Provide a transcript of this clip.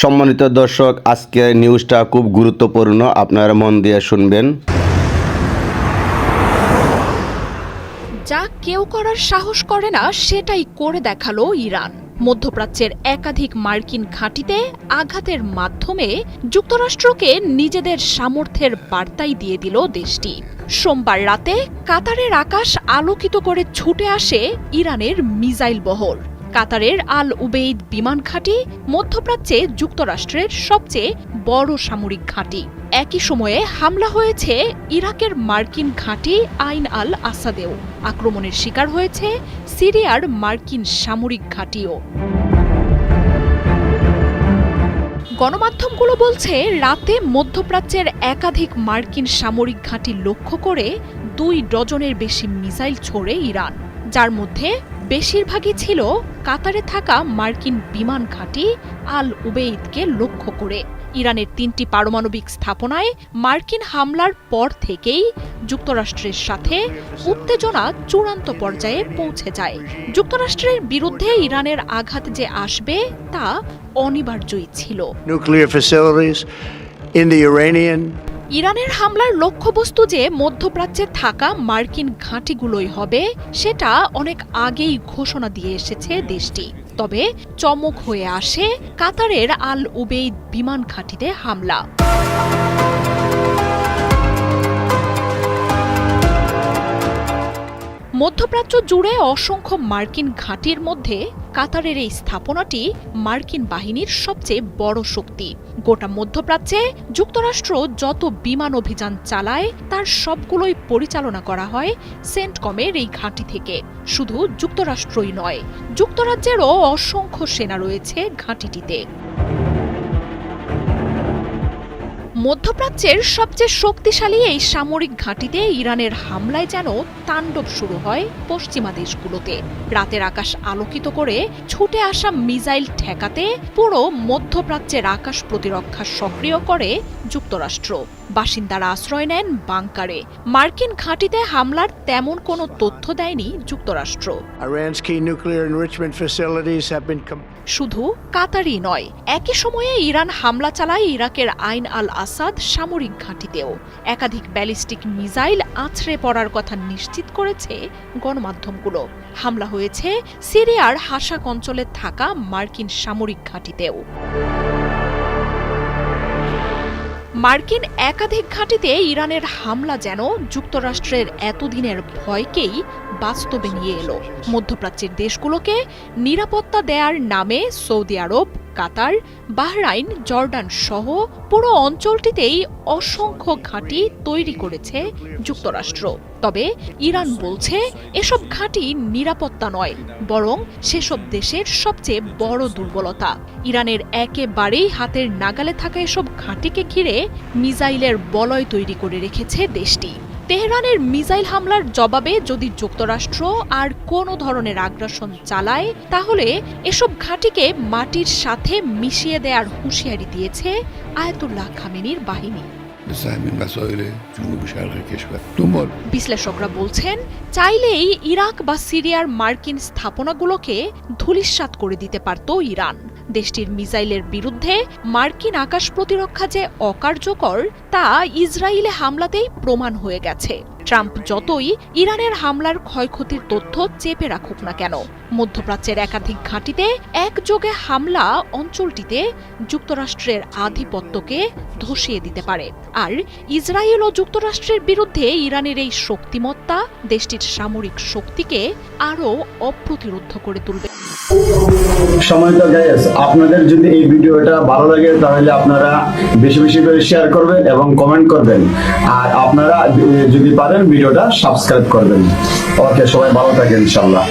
সম্মানিত দর্শক আজকের নিউজটা খুব গুরুত্বপূর্ণ। আপনারা মন দিয়ে শুনবেন। যা কেউ করার সাহস করে না, সেটাই করে দেখাল ইরান। মধ্যপ্রাচ্যের একাধিক মার্কিন ঘাঁটিতে আঘাতের মাধ্যমে যুক্তরাষ্ট্রকে নিজেদের সামর্থ্যের বার্তাই দিয়ে দিল দেশটি। সোমবার রাতে কাতারের আকাশ আলোকিত করে ছুটে আসে ইরানের মিজাইল বহর। কাতারের আল উবেইদ বিমান ঘাঁটি মধ্যপ্রাচ্যে যুক্তরাষ্ট্রের সবচেয়ে বড় সামরিক ঘাঁটি। একই সময়ে হামলা হয়েছে ইরাকের মার্কিন ঘাঁটি আইন আল আসাদেও। আক্রমণের শিকার হয়েছে সিরিয়ার মার্কিন সামরিক ঘাঁটিও। গণমাধ্যমগুলো বলছে, রাতে মধ্যপ্রাচ্যের একাধিক মার্কিন সামরিক ঘাঁটি লক্ষ্য করে দুই ডজনের বেশি মিসাইল ছোড়ে ইরান, যার মধ্যে বেশিরভাগই ছিল কাতারে থাকা মার্কিন বিমান ঘাঁটি আল উবেইদকে লক্ষ্য করে। ইরানের তিনটি পারমাণবিক স্থাপনায় মার্কিন হামলার পর থেকেই যুক্তরাষ্ট্রের সাথে উত্তেজনা চূড়ান্ত পর্যায়ে পৌঁছে যায়। যুক্তরাষ্ট্রের বিরুদ্ধে ইরানের আঘাত যে আসবে তা অনিবার্যই ছিল। ইরানের হামলার লক্ষ্যবস্তু যে মধ্যপ্রাচ্যে থাকা মার্কিন ঘাঁটিগুলোই হবে, সেটা অনেক আগেই ঘোষণা দিয়ে এসেছে দেশটি। তবে চমক হয়ে আসে কাতারের আল উবেইদ বিমান ঘাঁটিতে হামলা। মধ্যপ্রাচ্য জুড়ে অসংখ্য মার্কিন ঘাঁটির মধ্যে কাতারের এই স্থাপনাটি মার্কিন বাহিনীর সবচেয়ে বড় শক্তি। গোটা মধ্যপ্রাচ্যে যুক্তরাষ্ট্র যত বিমান অভিযান চালায়, তার সবগুলোই পরিচালনা করা হয় সেন্টকমের এই ঘাঁটি থেকে। শুধু যুক্তরাষ্ট্রই নয়, যুক্তরাজ্যেরও অসংখ্য সেনা রয়েছে ঘাঁটিটিতে। মধ্যপ্রাচ্যের সবচেয়ে শক্তিশালী এই সামরিক ঘাঁটিতে ইরানের হামলায় যেন তাণ্ডব শুরু হয় পশ্চিমা দেশগুলোতে। রাতের আকাশ আলোকিত করে ছুটে আসা মিসাইল ঠেকাতে পুরো মধ্যপ্রাচ্যের আকাশ প্রতিরক্ষা সক্রিয় করে যুক্তরাষ্ট্র। বাসিন্দারা আশ্রয় নেন বাংকারে। মার্কিন ঘাঁটিতে হামলার তেমন কোনো তথ্য দেয়নি যুক্তরাষ্ট্র। শুধু কাতারই নয় একই সময়ে ইরান হামলা চালায় ইরাকের আইন আল আসাদ সামরিক ঘাঁটিতেও। একাধিক ব্যালিস্টিক মিসাইল আছড়ে পড়ার কথা নিশ্চিত করেছে গণমাধ্যমগুলো। হামলা হয়েছে সিরিয়ার হাসাক অঞ্চলে থাকা মার্কিন সামরিক ঘাঁটিতেও। মার্কিন একাধিক ঘাঁটিতে ইরানের হামলা যেন যুক্তরাষ্ট্রের এতদিনের ভয়কেই বাস্তবে নিয়ে এলো। মধ্যপ্রাচ্যের দেশগুলোকে নিরাপত্তা দেয়ার নামে Saudi Arab Qatar, Bahrain, Jordan সহ পুরো অঞ্চলটিতেই অসংখ্য ঘাঁটি তৈরি করেছে যুক্তরাষ্ট্র। তবে ইরান বলছে, এসব ঘাঁটি নিরাপত্তা নয়, বরং সেসব দেশের সবচেয়ে বড় দুর্বলতা। ইরানের একেবারেই হাতের নাগালে থাকা এসব ঘাঁটিকে ঘিরে মিসাইলের বলয় তৈরি করে রেখেছে দেশটি। তেহরানের মিসাইল হামলার জবাবে যদি যুক্তরাষ্ট্র আর কোনো ধরনের আগ্রাসন চালায় তাহলে এসব ঘাঁটিকে মাটির সাথে মিশিয়ে দেওয়ার হুঁশিয়ারি দিয়েছে আয়তুল্লাহ খামেনির বাহিনী। বিশ্লেষকরা বলছেন চাইলেই ইরাক বা সিরিয়ার মার্কিন স্থাপনাগুলোকে ধুলিস্বাত করে দিতে পারত ইরান। দেশটির মিসাইলের বিরুদ্ধে মার্কিন আকাশ প্রতিরক্ষা যে অকার্যকর তা ইসরায়েলে হামলাতেই প্রমাণ হয়ে গেছে। ট্রাম্প যতই ইরানের হামলার ক্ষয়ক্ষতির তথ্য চেপে রাখুক না কেন, মধ্যপ্রাচ্যের একাধিক ঘাঁটিতে একযোগে হামলা অঞ্চলটিতে যুক্তরাষ্ট্রের আধিপত্যকে ধসিয়ে দিতে পারে। আর ইসরায়েল ও যুক্তরাষ্ট্রের বিরুদ্ধে ইরানের এই শক্তিমত্তা দেশটির সামরিক শক্তিকে আরও অপ্রতিরোধ করে তুলবে। সময় তো গাইস আপনাদের যদি এই ভিডিওটা ভালো লাগে, তাহলে আপনারা বেশি বেশি করে শেয়ার করবেন এবং কমেন্ট করবেন। আর আপনারা যদি পারেন ভিডিওটা সাবস্ক্রাইব করবেন। ওকে সবাই ভালো থাকেন ইনশাল্লাহ